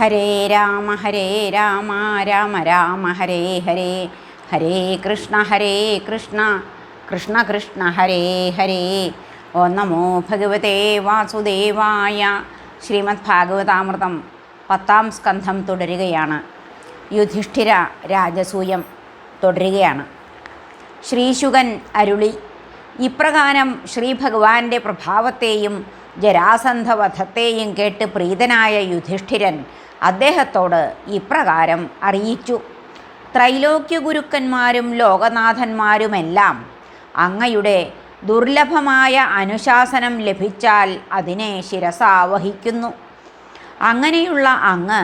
ഹരേ രാമ ഹരേ രാമ രാമ രാമ ഹരേ ഹരേ. ഹരേ കൃഷ്ണ ഹരേ കൃഷ്ണ. കൃഷ്ണ കൃഷ്ണ ഹരേ ഹരേ. ഓ നമോ ഭഗവതേ വാസുദേവായ. ശ്രീമദ് ഭാഗവതാമൃതം പത്താം സ്കന്ധം തുടരുകയാണ്. യുധിഷ്ഠിര രാജസൂയം തുടരുകയാണ്. ശ്രീശുകൻ അരുളി ഇപ്രകാരം ശ്രീ ഭഗവാന്റെ പ്രഭാവത്തെയും ജരാസന്ധവധത്തെയും കേട്ട് പ്രീതനായ യുധിഷ്ഠിരൻ അദ്ദേഹത്തോട് ഇപ്രകാരം അറിയിച്ചു. ത്രൈലോക്യ ഗുരുക്കന്മാരും ലോകനാഥന്മാരുമെല്ലാം അങ്ങയുടെ ദുർലഭമായ അനുശാസനം ലഭിച്ചാൽ അതിനെ ശിരസാവഹിക്കുന്നു അങ്ങനെയുള്ള അങ്ങ്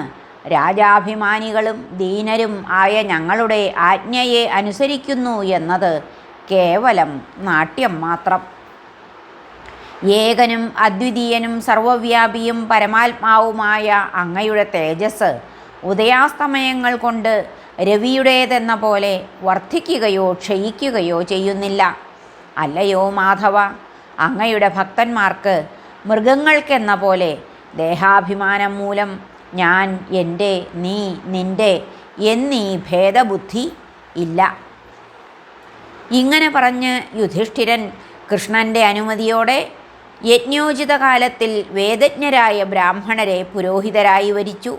രാജാഭിമാനികളും ദീനരും ആയ ഞങ്ങളുടെ ആജ്ഞയെ അനുസരിക്കുന്നു എന്നത് കേവലം നാട്യം മാത്രം. ഏകനും അദ്വിതീയനും സർവവ്യാപിയും പരമാത്മാവുമായ അങ്ങയുടെ തേജസ് ഉദയാസ്തമയങ്ങൾ കൊണ്ട് രവിയുടേതെന്ന പോലെ വർദ്ധിക്കുകയോ ക്ഷയിക്കുകയോ ചെയ്യുന്നില്ല. അല്ലയോ മാധവ അങ്ങയുടെ ഭക്തന്മാർക്ക് മൃഗങ്ങൾക്കെന്ന പോലെ ദേഹാഭിമാനം മൂലം ഞാൻ എന്റെ നീ നിന്റെ എന്നീ ഭേദബുദ്ധി ഇല്ല. ഇങ്ങനെ പറഞ്ഞ് യുധിഷ്ഠിരൻ കൃഷ്ണന്റെ അനുമതിയോടെ യജ്ഞോചിത കാലത്തിൽ വേദജ്ഞരായ ബ്രാഹ്മണരെ പുരോഹിതരായി വരിച്ചു.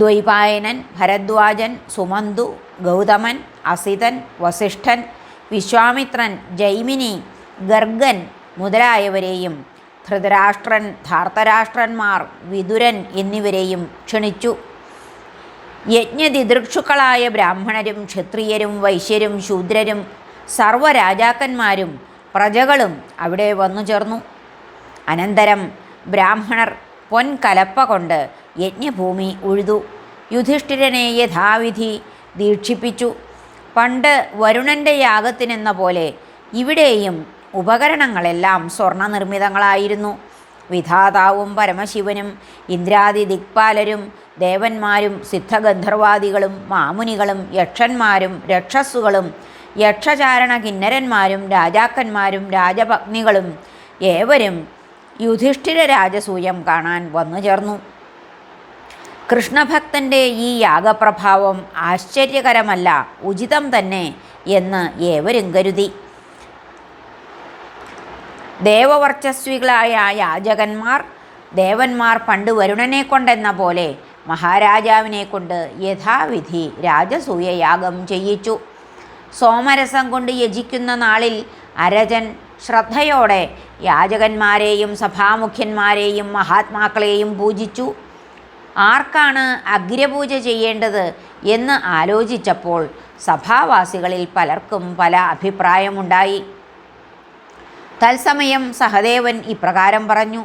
ദ്വൈപായനൻ ഭരദ്വാജൻ സുമന്തു ഗൗതമൻ അസിതൻ വസിഷ്ഠൻ വിശ്വാമിത്രൻ ജൈമിനി ഗർഗൻ മുതലായവരെയും ധൃതരാഷ്ട്രൻ ധാർത്തരാഷ്ട്രന്മാർ വിതുരൻ എന്നിവരെയും ക്ഷണിച്ചു. യജ്ഞതിദൃക്ഷുക്കളായ ബ്രാഹ്മണരും ക്ഷത്രിയരും വൈശ്യരും ശൂദ്രരും സർവരാജാക്കന്മാരും പ്രജകളും അവിടെ വന്നു ചേർന്നു. അനന്തരം ബ്രാഹ്മണർ പൊൻകലപ്പ കൊണ്ട് യജ്ഞഭൂമി ഉഴുതു. യുധിഷ്ഠിരനെ യഥാവിധി ദീക്ഷിപ്പിച്ചു. പണ്ട് വരുണന്റെ യാഗത്തിനെന്ന പോലെ ഇവിടെയും ഉപകരണങ്ങളെല്ലാം സ്വർണ നിർമ്മിതങ്ങളായിരുന്നു വിധാതാവും പരമശിവനും ഇന്ദ്രാദി ദിക്പാലരും ദേവന്മാരും സിദ്ധഗന്ധർവാദികളും മാമുനികളും യക്ഷന്മാരും രക്ഷസ്സുകളും യക്ഷചാരണ കിന്നരന്മാരും രാജാക്കന്മാരും രാജപത്നികളും ഏവരും യുധിഷ്ഠിര രാജസൂയം കാണാൻ വന്നു ചേർന്നു കൃഷ്ണഭക്തന്റെ ഈ യാഗപ്രഭാവം ആശ്ചര്യകരമല്ല ഉചിതം തന്നെ എന്ന് ഏവരും കരുതി. ദേവവർച്ചസ്വികളായ യാചകന്മാർ ദേവന്മാർ പണ്ട് വരുണനെ കൊണ്ടെന്ന പോലെ മഹാരാജാവിനെ കൊണ്ട് യഥാവിധി രാജസൂയയാഗം ചെയ്യിച്ചു. സോമരസം കൊണ്ട് യജിക്കുന്ന നാളിൽ അരജൻ ശ്രദ്ധയോടെ യാചകന്മാരെയും സഭാമുഖ്യന്മാരെയും മഹാത്മാക്കളെയും പൂജിച്ചു. ആർക്കാണ് അഗ്രപൂജ ചെയ്യേണ്ടത് എന്ന് ആലോചിച്ചപ്പോൾ സഭാവാസികളിൽ പലർക്കും പല അഭിപ്രായമുണ്ടായി. തത്സമയം സഹദേവൻ ഇപ്രകാരം പറഞ്ഞു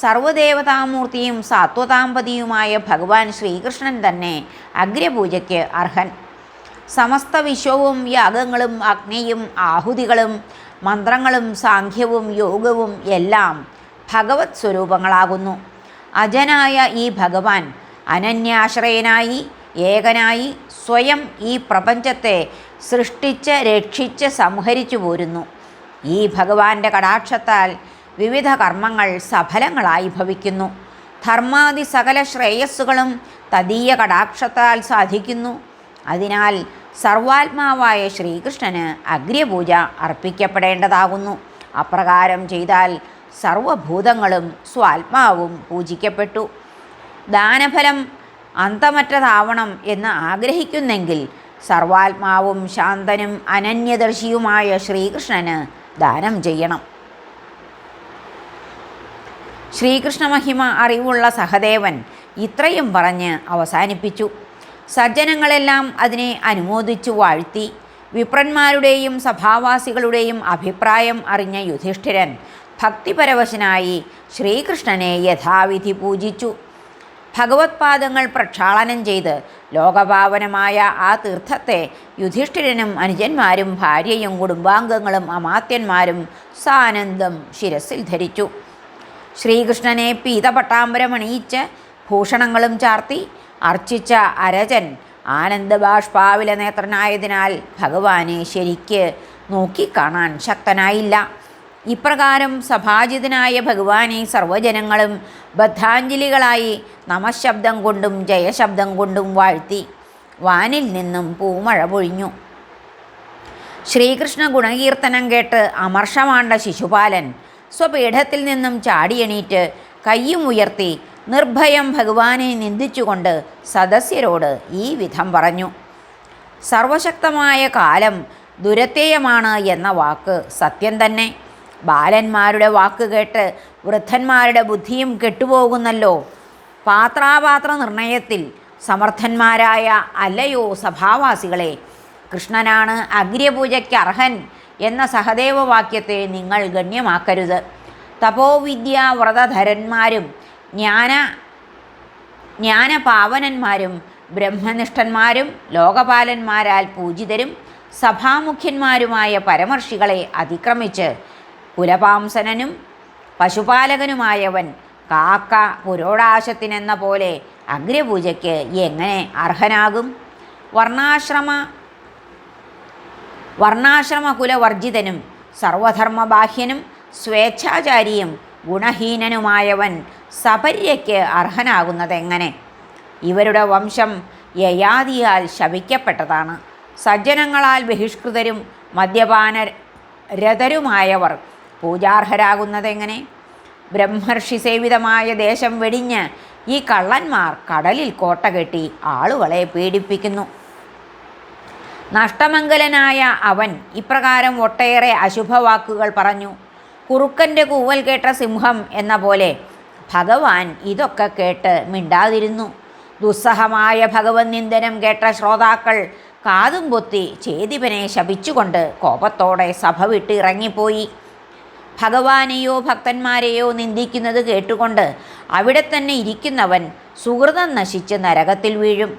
സർവദേവതാമൂർത്തിയും സാത്വതാമ്പതിയുമായ ഭഗവാൻ ശ്രീകൃഷ്ണൻ തന്നെ അഗ്രപൂജയ്ക്ക് അർഹൻ. സമസ്ത വിശ്വവും യാഗങ്ങളും അഗ്നിയും ആഹുതികളും മന്ത്രങ്ങളും സാഖ്യവും യോഗവും എല്ലാം ഭഗവത് സ്വരൂപങ്ങളാകുന്നു. അജനായ ഈ ഭഗവാൻ അനന്യാശ്രയനായി ഏകനായി സ്വയം ഈ പ്രപഞ്ചത്തെ സൃഷ്ടിച്ച് രക്ഷിച്ച് സംഹരിച്ചു പോരുന്നു. ഈ ഭഗവാന്റെ കടാക്ഷത്താൽ വിവിധ കർമ്മങ്ങൾ സഫലങ്ങളായി ഭവിക്കുന്നു. ധർമാദി സകല ശ്രേയസ്സുകളും തദീയ കടാക്ഷത്താൽ സാധിക്കുന്നു. അതിനാൽ സർവാത്മാവായ ശ്രീകൃഷ്ണന് അഗ്രപൂജ അർപ്പിക്കപ്പെടേണ്ടതാകുന്നു. അപ്രകാരം ചെയ്താൽ സർവഭൂതങ്ങളും സ്വാത്മാവും പൂജിക്കപ്പെട്ടു. ദാനഫലം അന്തമറ്റതാവണം എന്ന് ആഗ്രഹിക്കുന്നെങ്കിൽ സർവാത്മാവും ശാന്തനും അനന്യദർശിയുമായ ശ്രീകൃഷ്ണന് ദാനം ചെയ്യണം. ശ്രീകൃഷ്ണ മഹിമ അറിവുള്ള സഹദേവൻ ഇത്രയും പറഞ്ഞ് അവസാനിപ്പിച്ചു. സജ്ജനങ്ങളെല്ലാം അതിനെ അനുമോദിച്ചു വാഴ്ത്തി. വിപ്രന്മാരുടെയും സഭാവാസികളുടെയും അഭിപ്രായം അറിഞ്ഞ യുധിഷ്ഠിരൻ ഭക്തിപരവശനായി ശ്രീകൃഷ്ണനെ യഥാവിധി പൂജിച്ചു. ഭഗവത്പാദങ്ങൾ പ്രക്ഷാളനം ചെയ്ത് ലോകപാവനമായ ആ തീർത്ഥത്തെ യുധിഷ്ഠിരനും അനുജന്മാരും ഭാര്യയും കുടുംബാംഗങ്ങളും അമാത്യന്മാരും സാനന്ദം ശിരസിൽ ധരിച്ചു. ശ്രീകൃഷ്ണനെ പീതപട്ടാമ്പരമണിയിച്ച് ഭൂഷണങ്ങളും ചാർത്തി അർച്ചിച്ച അരജൻ ആനന്ദബാഷ്പാവില നേത്രനായതിനാൽ ഭഗവാനെ ശരിക്ക് നോക്കിക്കാണാൻ ശക്തനായില്ല. ഇപ്രകാരം സഭാജിതനായ ഭഗവാനെ സർവജനങ്ങളും ബദ്ധാഞ്ജലികളായി നമശബ്ദം കൊണ്ടും ജയശബ്ദം കൊണ്ടും വാഴ്ത്തി വാനിൽ നിന്നും പൂമഴ പൊഴിഞ്ഞു. ശ്രീകൃഷ്ണ ഗുണകീർത്തനം കേട്ട് അമർഷമാണ്ട ശിശുപാലൻ സ്വപീഠത്തിൽ നിന്നും ചാടിയെണീറ്റ് കയ്യും ഉയർത്തി നിർഭയം ഭഗവാനെ നിന്ദിച്ചുകൊണ്ട് സദസ്യരോട് ഈ വിധം പറഞ്ഞു. സർവശക്തമായ കാലം ദുരത്തേയമാണ് എന്ന വാക്ക് സത്യം തന്നെ. ബാലന്മാരുടെ വാക്ക് കേട്ട് വൃദ്ധന്മാരുടെ ബുദ്ധിയും കെട്ടുപോകുന്നല്ലോ. പാത്രാപാത്ര നിർണയത്തിൽ സമർത്ഥന്മാരായ അല്ലയോ സഭാവാസികളെ. കൃഷ്ണനാണ് അഗ്രപൂജയ്ക്ക് അർഹൻ എന്ന സഹദേവവാക്യത്തെ നിങ്ങൾ ഗണ്യമാക്കരുത്. തപോവിദ്യ വ്രതധരന്മാരും ജ്ഞാന ജ്ഞാനപാവനന്മാരും ബ്രഹ്മനിഷ്ഠന്മാരും ലോകപാലന്മാരാൽ പൂജിതരും സഭാമുഖ്യന്മാരുമായ പരമർഷികളെ അതിക്രമിച്ച് കുലപാംസനനും പശുപാലകനുമായവൻ കാക്ക പുരോടാശത്തിനെന്ന പോലെ അഗ്രപൂജയ്ക്ക് എങ്ങനെ അർഹനാകും? വർണാശ്രമ വർണാശ്രമകുലവർജിതനും സർവധർമ്മബാഹ്യനും സ്വേച്ഛാചാരിയും ഗുണഹീനനുമായവൻ സപര്യയ്ക്ക് അർഹനാകുന്നതെങ്ങനെ? ഇവരുടെ വംശം യയാദിയാൽ ശപിക്കപ്പെട്ടതാണ്. സജ്ജനങ്ങളാൽ ബഹിഷ്കൃതരും മദ്യപാന രതരുമായവർ പൂജാർഹരാകുന്നതെങ്ങനെ? ബ്രഹ്മർഷി സേവിതമായ ദേശം വെടിഞ്ഞ് ഈ കള്ളന്മാർ കടലിൽ കോട്ട കെട്ടി ആളുകളെ പീഡിപ്പിക്കുന്നു. നഷ്ടമംഗലനായ അവൻ ഇപ്രകാരം ഒട്ടേറെ അശുഭവാക്കുകൾ പറഞ്ഞു. കുറുക്കന്റെ കൂവൽ കേട്ട സിംഹം എന്ന പോലെ ഭഗവാൻ ഇതൊക്കെ കേട്ട് മിണ്ടാതിരുന്നു. ദുസ്സഹമായ ഭഗവൻ നിന്ദനം കേട്ട ശ്രോതാക്കൾ കാതും പൊത്തി ചേതിപനെ ശപിച്ചുകൊണ്ട് കോപത്തോടെ സഭ വിട്ട് ഇറങ്ങിപ്പോയി. ഭഗവാനെയോ ഭക്തന്മാരെയോ നിന്ദിക്കുന്നത് കേട്ടുകൊണ്ട് അവിടെ തന്നെ ഇരിക്കുന്നവൻ സുഹൃതം നശിച്ച് നരകത്തിൽ വീഴും.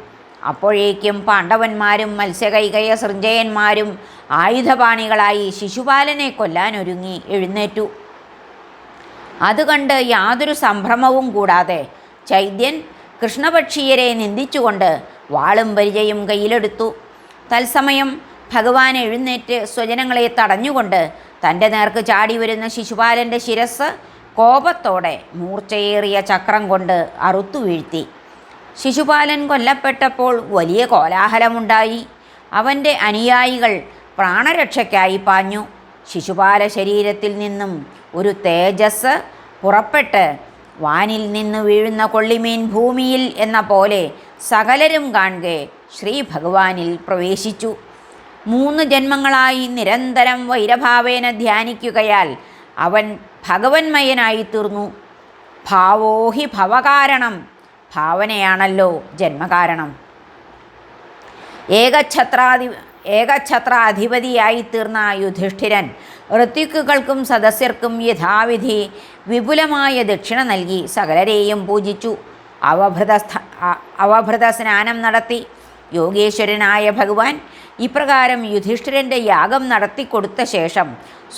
അപ്പോഴേക്കും പാണ്ഡവന്മാരും മത്സ്യകൈകയ സൃഞ്ജയന്മാരും ആയുധപാണികളായി ശിശുപാലനെ കൊല്ലാനൊരുങ്ങി എഴുന്നേറ്റു. അതുകണ്ട് യാതൊരു സംഭ്രമവും കൂടാതെ ചൈദ്യൻ കൃഷ്ണപക്ഷീയരെ നിന്ദിച്ചുകൊണ്ട് വാളും പരിചയും കയ്യിലെടുത്തു. തത്സമയം ഭഗവാൻ എഴുന്നേറ്റ് സ്വജനങ്ങളെ തടഞ്ഞുകൊണ്ട് തന്റെ നേർക്ക് ചാടി വരുന്ന ശിശുപാലന്റെ ശിരസ് കോപത്തോടെ മൂർച്ചയേറിയ ചക്രം കൊണ്ട് അറുത്തു വീഴ്ത്തി. ശിശുപാലൻ കൊല്ലപ്പെട്ടപ്പോൾ വലിയ കോലാഹലമുണ്ടായി. അവന്റെ അനുയായികൾ പ്രാണരക്ഷയ്ക്കായി പാഞ്ഞു. ശിശുപാല ശരീരത്തിൽ നിന്നും ഒരു തേജസ് പുറപ്പെട്ട് വാനിൽ നിന്ന് വീഴുന്ന കൊള്ളിമീൻ ഭൂമിയിൽ എന്ന പോലെ സകലരും കാണുകെ ശ്രീ ഭഗവാനിൽ പ്രവേശിച്ചു. മൂന്ന് ജന്മങ്ങളായി നിരന്തരം വൈരഭാവേന ധ്യാനിക്കുകയാൽ അവൻ ഭഗവന്മയനായി തീർന്നു ഭാവോഹി ഭവകാരണം ഭാവനയാണല്ലോ ജന്മകാരണം. ഏകഛത്രാധി ഏകഛത്രാധിപതിയായി തീർന്ന യുധിഷ്ഠിരൻ ഋത്വിക്കുകൾക്കും സദസ്യർക്കും യഥാവിധി വിപുലമായ ദക്ഷിണ നൽകി സകലരെയും പൂജിച്ചു. അവഭൃതസ്ഥ അവഭൃത സ്നാനം നടത്തി. യോഗേശ്വരനായ ഭഗവാൻ ഇപ്രകാരം യുധിഷ്ഠിരന്റെ യാഗം നടത്തിക്കൊടുത്ത ശേഷം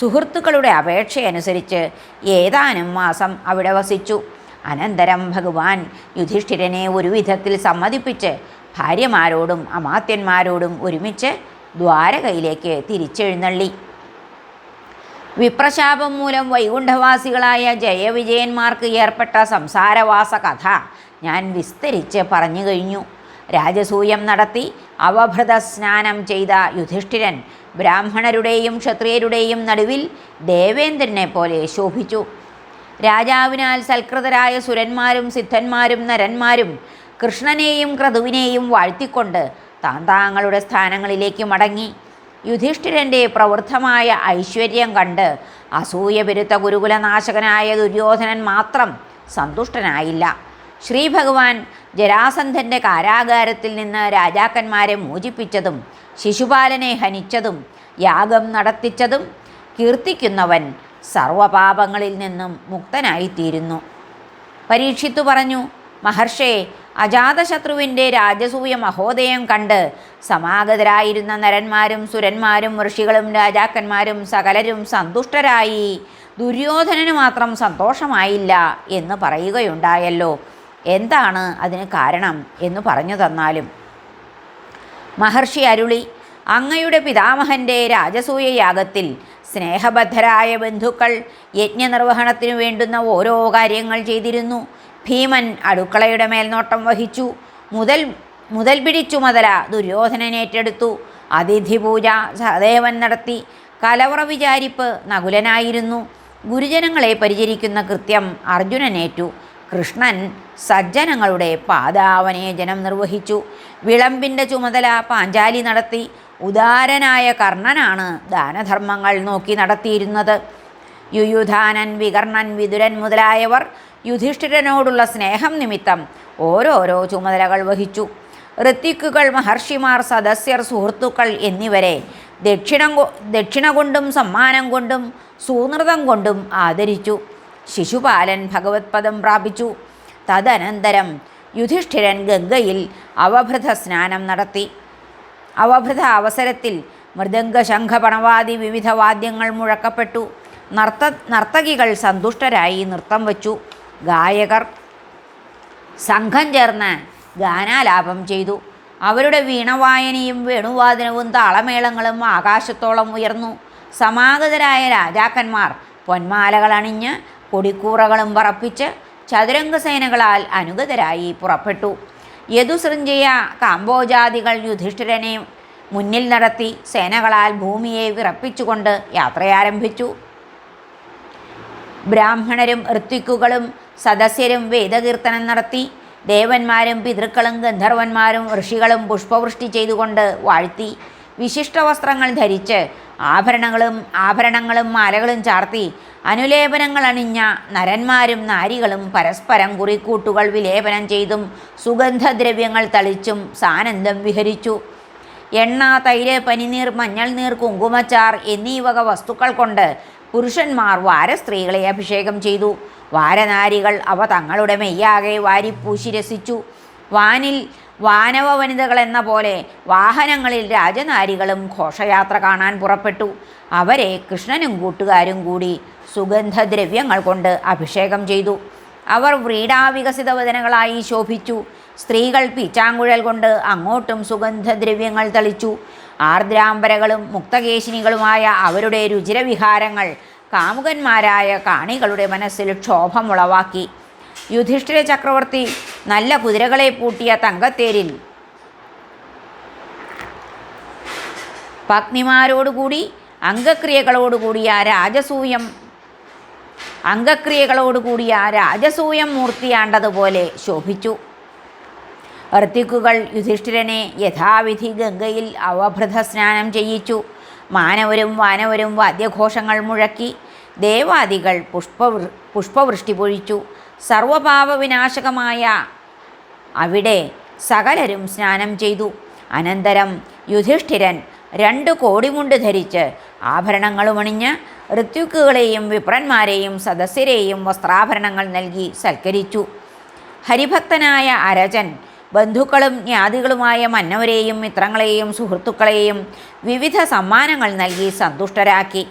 സുഹൃത്തുക്കളുടെ അപേക്ഷയനുസരിച്ച് ഏതാനും മാസം അവിടെ വസിച്ചു. അനന്തരം ഭഗവാൻ യുധിഷ്ഠിരനെ ഒരു വിധത്തിൽ സമ്മതിപ്പിച്ച് ഭാര്യമാരോടും അമാത്യന്മാരോടും ഒരുമിച്ച് ദ്വാരകയിലേക്ക് തിരിച്ചെഴുന്നള്ളി. വിപ്രശാപം മൂലം വൈകുണ്ഠവാസികളായ ജയവിജയന്മാർക്ക് ഏർപ്പെട്ട സംസാരവാസ കഥ ഞാൻ വിസ്തരിച്ച് പറഞ്ഞു കഴിഞ്ഞു. രാജസൂയം നടത്തി അവഭൃത സ്നാനം ചെയ്ത യുധിഷ്ഠിരൻ ബ്രാഹ്മണരുടെയും ക്ഷത്രിയരുടെയും നടുവിൽ ദേവേന്ദ്രനെ പോലെ ശോഭിച്ചു. രാജാവിനാൽ സൽകൃതരായ സുരന്മാരും സിദ്ധന്മാരും നരന്മാരും കൃഷ്ണനെയും ക്രതുവിനെയും വാഴ്ത്തിക്കൊണ്ട് താന്താങ്ങളുടെ സ്ഥാനങ്ങളിലേക്ക് മടങ്ങി. യുധിഷ്ഠിരന്റെ പ്രവൃദ്ധമായ ഐശ്വര്യം കണ്ട് അസൂയ പെരുത്ത ഗുരുകുലനാശകനായ ദുര്യോധനൻ മാത്രം സന്തുഷ്ടനായില്ല. ശ്രീഭഗവാൻ ജരാസന്ധന്റെ കാരാഗാരത്തിൽ നിന്ന് രാജാക്കന്മാരെ മോചിപ്പിച്ചതും ശിശുപാലനെ ഹനിച്ചതും യാഗം നടത്തിച്ചതും കീർത്തിക്കുന്നവൻ സർവപാപങ്ങളിൽ നിന്നും മുക്തനായിത്തീരുന്നു. പരീക്ഷിത്തു പറഞ്ഞു മഹർഷേ അജാതശത്രുവിന്റെ രാജസൂയ മഹോദയം കണ്ട് സമാഗതരായിരുന്ന നരന്മാരും സുരന്മാരും ഋഷികളും രാജാക്കന്മാരും സകലരും സന്തുഷ്ടരായി. ദുര്യോധനന് മാത്രം സന്തോഷമായില്ല എന്ന് പറയുകയുണ്ടായല്ലോ. എന്താണ് അതിന് കാരണം എന്ന് പറഞ്ഞു തന്നാലും. മഹർഷി അരുളി അങ്ങയുടെ പിതാമഹന്റെ രാജസൂയ യാഗത്തിൽ സ്നേഹബദ്ധരായ ബന്ധുക്കൾ യജ്ഞനിർവഹണത്തിനു വേണ്ടുന്ന ഓരോ കാര്യങ്ങൾ ചെയ്തിരുന്നു. ഭീമൻ അടുക്കളയുടെ മേൽനോട്ടം വഹിച്ചു. മുതൽ മുതൽ പിടിച്ചു മുതല ദുര്യോധനൻ ഏറ്റെടുത്തു. അതിഥി പൂജ സഹദേവൻ നടത്തി. കലവറ വിചാരിപ്പ് നകുലനായിരുന്നു. ഗുരുജനങ്ങളെ പരിചരിക്കുന്ന കൃത്യം അർജുനനേറ്റു കൃഷ്ണൻ സജ്ജനങ്ങളുടെ പാദാവനേജനം നിർവഹിച്ചു. വിളമ്പിന്റെ ചുമതല പാഞ്ചാലി നടത്തി. ഉദാരനായ കർണനാണ് ദാനധർമ്മങ്ങൾ നോക്കി നടത്തിയിരുന്നത്. യുയുധാനൻ വികർണൻ വിതുരൻ മുതലായവർ യുധിഷ്ഠിരനോടുള്ള സ്നേഹം നിമിത്തം ഓരോരോ ചുമതലകൾ വഹിച്ചു. ഋത്വിക്കുകൾ മഹർഷിമാർ സദസ്യർ സുഹൃത്തുക്കൾ എന്നിവരെ ദക്ഷിണം ദക്ഷിണ കൊണ്ടും സമ്മാനം കൊണ്ടും സൂനൃതം കൊണ്ടും ആദരിച്ചു. ശിശുപാലൻ ഭഗവത്പദം പ്രാപിച്ചു. തദനന്തരം യുധിഷ്ഠിരൻ ഗംഗയിൽ അവഭൃത സ്നാനം നടത്തി. അവഭൃത അവസരത്തിൽ മൃദംഗ ശംഖപണവാദി വിവിധ വാദ്യങ്ങൾ മുഴക്കപ്പെട്ടു. നർത്ത നർത്തകികൾ സന്തുഷ്ടരായി നൃത്തം വച്ചു. ഗായകർ സംഘം ചേർന്ന് ഗാനാലാപം ചെയ്തു. അവരുടെ വീണവായനയും വേണുവാദനവും താളമേളങ്ങളും ആകാശത്തോളം ഉയർന്നു. സമാഗതരായ രാജാക്കന്മാർ പൊന്മാലകൾ അണിഞ്ഞ് കൊടിക്കൂറകളും പറപ്പിച്ച് ചതുരംഗസേനകളാൽ അനുഗതരായി പുറപ്പെട്ടു. യദുസൃഞ്ജയ കാമ്പോജാതികൾ യുധിഷ്ഠിരനെ മുന്നിൽ നടത്തി സേനകളാൽ ഭൂമിയെ വിറപ്പിച്ചുകൊണ്ട് യാത്രയാരംഭിച്ചു. ബ്രാഹ്മണരും ഋത്വിക്കുകളും സദസ്യരും വേദകീർത്തനം നടത്തി. ദേവന്മാരും പിതൃക്കളും ഗന്ധർവന്മാരും ഋഷികളും പുഷ്പവൃഷ്ടി ചെയ്തുകൊണ്ട് വാഴ്ത്തി. വിശിഷ്ട വസ്ത്രങ്ങൾ ധരിച്ച് ആഭരണങ്ങളും ആഭരണങ്ങളും മാലകളും ചാർത്തി അനുലേപനങ്ങൾ അണിഞ്ഞ നരന്മാരും നാരികളും പരസ്പരം കുറിക്കൂട്ടുകൾ വിലേപനം ചെയ്തും സുഗന്ധദ്രവ്യങ്ങൾ തളിച്ചും സാനന്ദം വിഹരിച്ചു. എണ്ണ തൈര് പനിനീർ മഞ്ഞൾ നീർ കുങ്കുമച്ചാർ എന്നീ വക വസ്തുക്കൾ കൊണ്ട് പുരുഷന്മാർ വാരസ്ത്രീകളെ അഭിഷേകം ചെയ്തു. വാരനാരികൾ അവ തങ്ങളുടെ മെയ്യാകെ വാരിപ്പൂശി രസിച്ചു. വാനിൽ വാനവ വനിതകൾ എന്ന പോലെ വാഹനങ്ങളിൽ രാജനാരികളും ഘോഷയാത്ര കാണാൻ പുറപ്പെട്ടു. അവരെ കൃഷ്ണനും കൂട്ടുകാരും കൂടി സുഗന്ധദ്രവ്യങ്ങൾ കൊണ്ട് അഭിഷേകം ചെയ്തു. അവർ വ്രീഡാവികസിത വദനകളായി ശോഭിച്ചു. സ്ത്രീകൾ പീച്ചാങ്കുഴൽ കൊണ്ട് അങ്ങോട്ടും സുഗന്ധദ്രവ്യങ്ങൾ തളിച്ചു. ആർദ്രാംബരകളും മുക്തകേശിനികളുമായ അവരുടെ രുചിരവിഹാരങ്ങൾ കാമുകന്മാരായ കാണികളുടെ മനസ്സിൽ ക്ഷോഭമുളവാക്കി. യുധിഷ്ഠിര ചക്രവർത്തി നല്ല കുതിരകളെ പൂട്ടിയ തങ്കത്തേരിൽ പത്നിമാരോടുകൂടി അംഗക്രിയകളോടുകൂടിയ രാജസൂയം അംഗക്രിയകളോടുകൂടിയ രാജസൂയം മൂർത്തിയാണ്ടതുപോലെ ശോഭിച്ചു. ഋത്തിക്കുകൾ യുധിഷ്ഠിരനെ യഥാവിധി ഗംഗയിൽ അവഭൃത സ്നാനം ചെയ്യിച്ചു. മാനവരും വാനവരും വാദ്യഘോഷങ്ങൾ മുഴക്കി ദേവാദികൾ പുഷ്പവൃ പുഷ്പവൃഷ്ടി പൊഴിച്ചു. സർവഭാവവിനാശകമായ അവിടെ സകലരും സ്നാനം ചെയ്തു. അനന്തരം യുധിഷ്ഠിരൻ രണ്ട് കോടിമുണ്ട് ധരിച്ച് ആഭരണങ്ങളുമണിഞ്ഞ് ഋത്വിക്കുകളെയും വിപ്രന്മാരെയും സദസ്യരെയും വസ്ത്രാഭരണങ്ങൾ നൽകി സൽക്കരിച്ചു. ഹരിഭക്തനായ അരജൻ ബന്ധുക്കളും ജ്ഞാതികളുമായ മന്നവരെയും മിത്രങ്ങളെയും സുഹൃത്തുക്കളെയും വിവിധ സമ്മാനങ്ങൾ നൽകി സന്തുഷ്ടരാക്കി.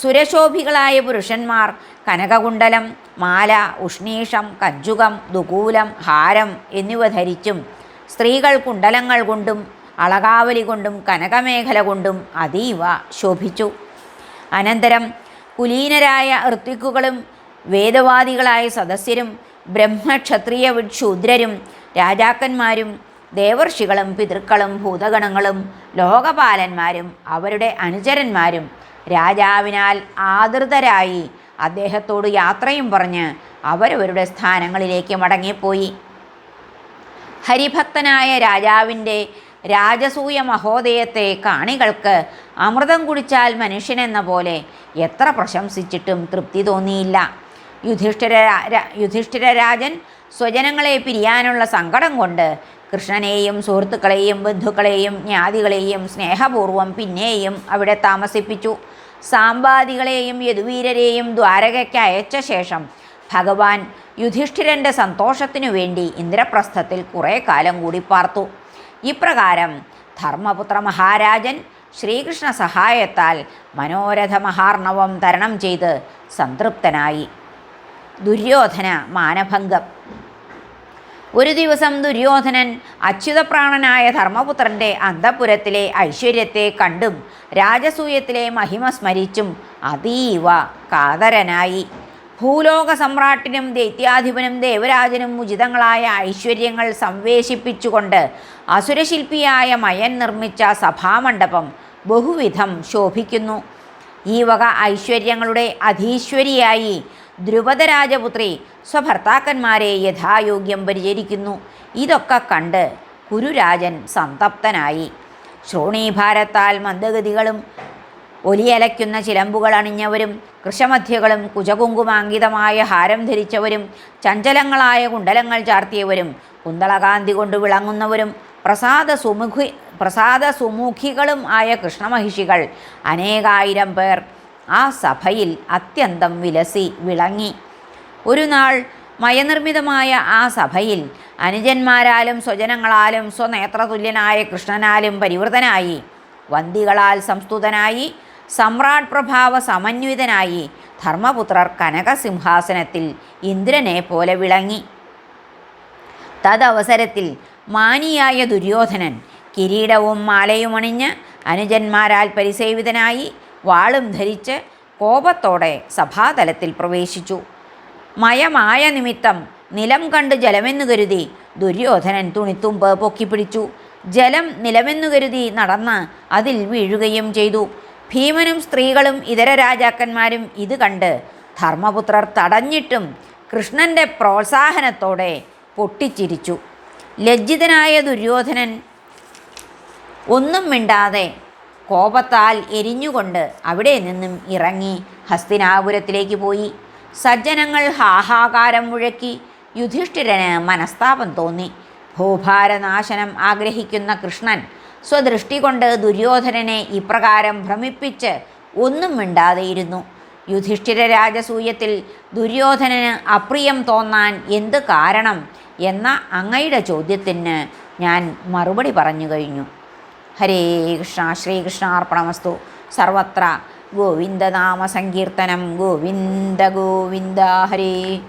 സുരശോഭികളായ പുരുഷന്മാർ കനകകുണ്ടലം മാല ഉഷ്ണീഷം കഞ്ചുകം ദുകൂലം ഹാരം എന്നിവ ധരിച്ചും സ്ത്രീകൾ കുണ്ടലങ്ങൾ കൊണ്ടും അളകാവലി കൊണ്ടും കനകമേഖല കൊണ്ടും അതീവ ശോഭിച്ചു. അനന്തരം കുലീനരായ ഋത്വിക്കുകളും വേദവാദികളായ സദസ്യരും ബ്രഹ്മക്ഷത്രിയ ശൂദ്രരും രാജാക്കന്മാരും ദേവർഷികളും പിതൃക്കളും ഭൂതഗണങ്ങളും ലോകപാലന്മാരും അവരുടെ അനുചരന്മാരും രാജാവിനാൽ ആദൃതരായി അദ്ദേഹത്തോട് യാത്രയും പറഞ്ഞ് അവരവരുടെ സ്ഥാനങ്ങളിലേക്ക് മടങ്ങിപ്പോയി. ഹരിഭക്തനായ രാജാവിന്റെ രാജസൂയ മഹോദയത്തെ കാണികൾക്ക് അമൃതം കുടിച്ചാൽ മനുഷ്യനെന്ന പോലെ എത്ര പ്രശംസിച്ചിട്ടും തൃപ്തി തോന്നിയില്ല. യുധിഷ്ഠിര യുധിഷ്ഠിര രാജൻ സ്വജനങ്ങളെ പിരിയാനുള്ള സങ്കടം കൊണ്ട് കൃഷ്ണനെയും സുഹൃത്തുക്കളെയും ബന്ധുക്കളെയും ജ്ഞാതികളെയും സ്നേഹപൂർവം പിന്നെയും അവിടെ താമസിപ്പിച്ചു. സാമ്പാദികളെയും യദുവീരരെയും ദ്വാരകയ്ക്ക് അയച്ച ശേഷം ഭഗവാൻ യുധിഷ്ഠിരന്റെ സന്തോഷത്തിനു വേണ്ടി ഇന്ദ്രപ്രസ്ഥത്തിൽ കുറേ കാലം കൂടി പാർത്തു. ഇപ്രകാരം ധർമ്മപുത്ര മഹാരാജൻ ശ്രീകൃഷ്ണ സഹായത്താൽ മനോരഥ മഹാർണവം തരണം ചെയ്ത് സംതൃപ്തനായി. ദുര്യോധന മാനഭംഗം. ഒരു ദിവസം ദുര്യോധനൻ അച്യുതപ്രാണനായ ധർമ്മപുത്രന്റെ അന്തപുരത്തിലെ ഐശ്വര്യത്തെ കണ്ടും രാജസൂയത്തിലെ മഹിമ സ്മരിച്ചും അതീവ കാതരനായി. ഭൂലോക സമ്രാട്ടിനും ദൈത്യാധിപനും ദേവരാജനും ഉചിതങ്ങളായ ഐശ്വര്യങ്ങൾ സംവേശിപ്പിച്ചുകൊണ്ട് അസുരശില്പിയായ മയൻ നിർമ്മിച്ച സഭാമണ്ഡപം ബഹുവിധം ശോഭിക്കുന്നു. ഈ വക ഐശ്വര്യങ്ങളുടെ അധീശ്വരിയായി ധ്രുപദരാജപുത്രി സ്വഭർത്താക്കന്മാരെ യഥായോഗ്യം പരിചരിക്കുന്നു. ഇതൊക്കെ കണ്ട് കുരുരാജൻ സന്തപ്തനായി ശ്രോണീഭാരത്താൽ മന്ദഗതികളും ഒലിയലയ്ക്കുന്ന ചിലമ്പുകൾ അണിഞ്ഞവരും കൃഷമധ്യകളും കുജകുങ്കുമാങ്കിതമായ ഹാരം ധരിച്ചവരും ചഞ്ചലങ്ങളായ കുണ്ടലങ്ങൾ ചാർത്തിയവരും കുന്തളകാന്തി കൊണ്ട് വിളങ്ങുന്നവരും പ്രസാദ സുമുഖി പ്രസാദ സുമുഖികളും ആയ കൃഷ്ണമഹിഷികൾ അനേകായിരം പേർ ആ സഭയിൽ അത്യന്തം വിലസി വിളങ്ങി. ഒരു നാൾ മയനിർമ്മിതമായ ആ സഭയിൽ അനുജന്മാരാലും സ്വജനങ്ങളാലും സ്വനേത്രതുല്യനായ കൃഷ്ണനാലും പരിവൃതനായി. വന്ദികളാൽ സംസ്തുതനായി സമ്രാട് പ്രഭാവ സമന്വിതനായി ധർമ്മപുത്രർ കനകസിംഹാസനത്തിൽ ഇന്ദ്രനെ പോലെ വിളങ്ങി. തദവസരത്തിൽ മാനിയായ ദുര്യോധനൻ കിരീടവും മാലയും അണിഞ്ഞ് അനുജന്മാരാൽ പരിസേവിതനായി വാളും ധരിച്ച് കോപത്തോടെ സഭാതലത്തിൽ പ്രവേശിച്ചു. മയമായ നിമിത്തം നിലം കണ്ട് ജലമെന്നു കരുതി ദുര്യോധനൻ തുണിത്തുമ്പ് പൊക്കിപ്പിടിച്ചു ജലം നിലമെന്നു കരുതി നടന്ന് അതിൽ വീഴുകയും ചെയ്തു. ഭീമനും സ്ത്രീകളും ഇതര രാജാക്കന്മാരും ഇത് കണ്ട് ധർമ്മപുത്രർ തടഞ്ഞിട്ടും കൃഷ്ണന്റെ പ്രോത്സാഹനത്തോടെ പൊട്ടിച്ചിരിച്ചു. ലജ്ജിതനായ ദുര്യോധനൻ ഒന്നും മിണ്ടാതെ കോപത്താൽ എരിഞ്ഞുകൊണ്ട് അവിടെ നിന്നും ഇറങ്ങി ഹസ്തിനാപുരത്തിലേക്ക് പോയി. സജ്ജനങ്ങൾ ഹാഹാകാരം മുഴക്കി. യുധിഷ്ഠിരന് മനസ്താപം തോന്നി. ഭൂഭാരനാശനം ആഗ്രഹിക്കുന്ന കൃഷ്ണൻ സ്വദൃഷ്ടി കൊണ്ട് ദുര്യോധനനെ ഇപ്രകാരം ഭ്രമിപ്പിച്ച് ഒന്നും മിണ്ടാതെയിരുന്നു യുധിഷ്ഠിര രാജസൂയത്തിൽ ദുര്യോധനന് അപ്രിയം തോന്നാൻ എന്ത് കാരണം എന്ന അങ്ങയുടെ ചോദ്യത്തിന് ഞാൻ മറുപടി പറഞ്ഞു കഴിഞ്ഞു. ഹരേ കൃഷ്ണ ശ്രീകൃഷ്ണാർപ്പണമസ്തു സർവത്ര ഗോവിന്ദനാമ സങ്കീർത്തനം ഗോവിന്ദ ഗോവിന്ദ ഹരേ.